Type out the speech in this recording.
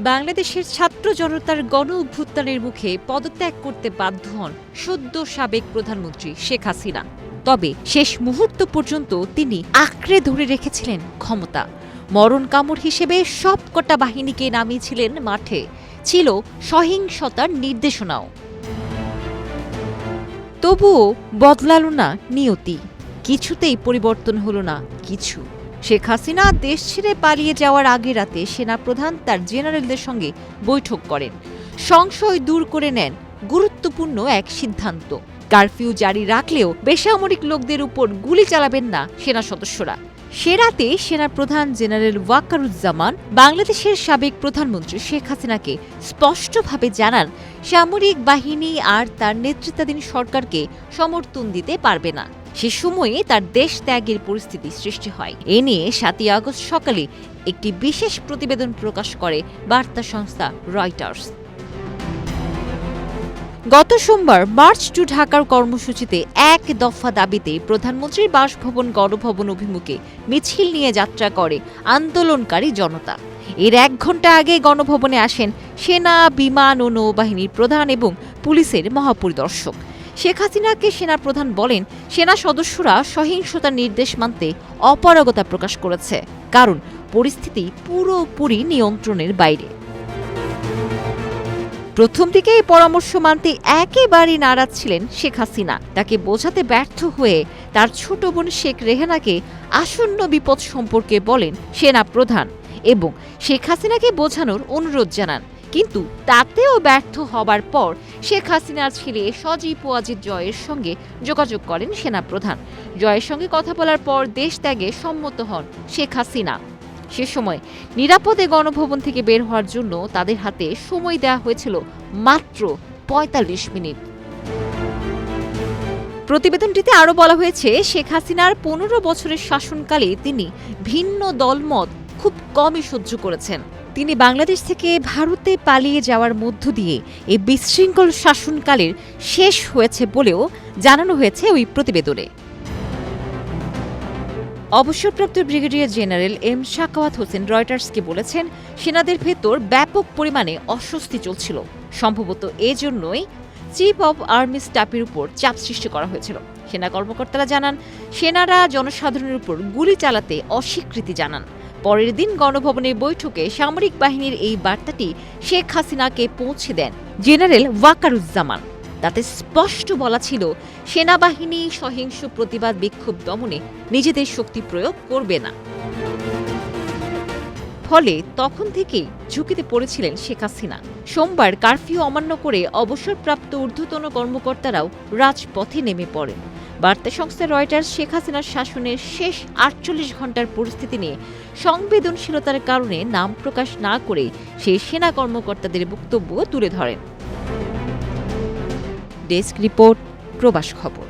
বাংলাদেশের ছাত্র জনতার গণ অভ্যুত্থানের মুখে পদত্যাগ করতে বাধ্য হন সদ্য সাবেক প্রধানমন্ত্রী শেখ হাসিনা। তবে শেষ মুহূর্ত পর্যন্ত তিনি আঁকড়ে ধরে রেখেছিলেন ক্ষমতা। মরণ কামড় হিসেবে সবকটা বাহিনীকে নামিয়েছিলেন মাঠে। ছিল সহিংসতার নির্দেশনাও। তবুও বদলালো না নিয়তি। কিছুতেই পরিবর্তন হলো না কিছু। শেখ হাসিনা দেশ ছেড়ে পালিয়ে যাওয়ার আগে রাতে সেনাপ্রধান তার জেনারেলদের সঙ্গে বৈঠক করেন। সংশয় দূর করে নেন গুরুত্বপূর্ণ এক সিদ্ধান্ত। কারফিউ জারি রাখলেও বেসামরিক লোকদের উপর গুলি চালাবেন না সেনা সদস্যরা। সে রাতে সেনাপ্রধান জেনারেল ওয়াকারুজ্জামান বাংলাদেশের সাবেক প্রধানমন্ত্রী শেখ হাসিনাকে স্পষ্টভাবে জানান, সামরিক বাহিনী আর তার নেতৃত্বাধীন সরকারকে সমর্থন দিতে পারবে না। সে সময়ে তার দেশ ত্যাগের পরিস্থিতি সৃষ্টি হয়। এ নিয়ে সাতই আগস্ট সকালে একটি বিশেষ প্রতিবেদন প্রকাশ করে বার্তা সংস্থা রয়টার্স। গত সোমবার মার্চ টু ঢাকার কর্মসূচিতে এক দফা দাবিতে প্রধানমন্ত্রীর বাসভবন গণভবন অভিমুখে মিছিল নিয়ে যাত্রা করে আন্দোলনকারী জনতা। এর এক ঘণ্টা আগে গণভবনে আসেন সেনা, বিমান ও নৌবাহিনীর প্রধান এবং পুলিশের মহাপরিদর্শক। শেখ হাসিনাকে সেনাপ্রধান বলেন, সেনা সদস্যরা সহিংসতার নির্দেশ মানতে অপারগতা প্রকাশ করেছে। কারণ, পরিস্থিতি পুরোপুরি নিয়ন্ত্রণের বাইরে। প্রথম দিকে এই পরামর্শ মানতে একেবারেই নারাজ ছিলেন শেখ হাসিনা। তাকে বোঝাতে ব্যর্থ হয়ে তার ছোট বোন শেখ রেহানাকে আসন্ন বিপদ সম্পর্কে বলেন সেনা প্রধান এবং শেখ হাসিনাকে বোঝানোর অনুরোধ জানান। কিন্তু তাতেও ব্যর্থ হবার পর শেখ হাসিনার ছেলে সজীব ওয়াজিদ জয়ের সঙ্গে যোগাযোগ করেন সেনাপ্রধান। জয়ের সঙ্গে কথা বলার পর দেশ ত্যাগে সম্মত হন শেখ হাসিনা। সে সময় নিরাপদে গণভবন থেকে বের হওয়ার জন্য তাদের হাতে সময় দেওয়া হয়েছিল মাত্র পঁয়তাল্লিশ মিনিট। প্রতিবেদনটিতে আরও বলা হয়েছে, শেখ হাসিনার পনেরো বছরের শাসনকালে তিনি ভিন্ন দলমত খুব কমই সহ্য করেছেন। তিনি বাংলাদেশ থেকে ভারতে পালিয়ে যাওয়ার মধ্য দিয়ে এই বিশৃঙ্খল শাসনকালের শেষ হয়েছে বলেও জানানো হয়েছে ওই প্রতিবেদনে। অবসরপ্রাপ্ত brigadier general M Shakhawat Hossain রয়টার্সকে বলেছেন, সেনাদের ভেতর ব্যাপক পরিমাণে অস্বস্তি চলছিল। সম্ভবত এজন্যই চিফ অব আর্মি স্টাফের উপর চাপ সৃষ্টি করা হয়েছিল। সেনা কর্মকর্তারা জানান, সেনারা জনসাধারণের উপর গুলি চালাতে অস্বীকৃতি জানান। পরের দিন গণভবনের বৈঠকে সামরিক বাহিনীর এই বার্তাটি শেখ হাসিনাকে পৌঁছে দেন জেনারেল ওয়াকারুজ্জামান। তাতে স্পষ্ট বলা ছিল, সেনাবাহিনী সহিংস প্রতিবাদ বিক্ষোভ দমনে নিজেদের শক্তি প্রয়োগ করবে না। ফলে তখন থেকেই ঝুঁকিতে পড়েছিলেন শেখ হাসিনা। সোমবার কারফিউ অমান্য করে অবসরপ্রাপ্ত ঊর্ধ্বতন কর্মকর্তারাও রাজপথে নেমে পড়েন। বার্তা সংস্থা রয়টার্স শেখ হাসিনার শাসনের শেষ আটচল্লিশ ঘণ্টার পরিস্থিতি নিয়ে সংবেদনশীলতার কারণে নাম প্রকাশ না করে সেই সেনা কর্মকর্তাদের বক্তব্য তুলে ধরেন। ডেস্ক রিপোর্ট, প্রবাস খবর।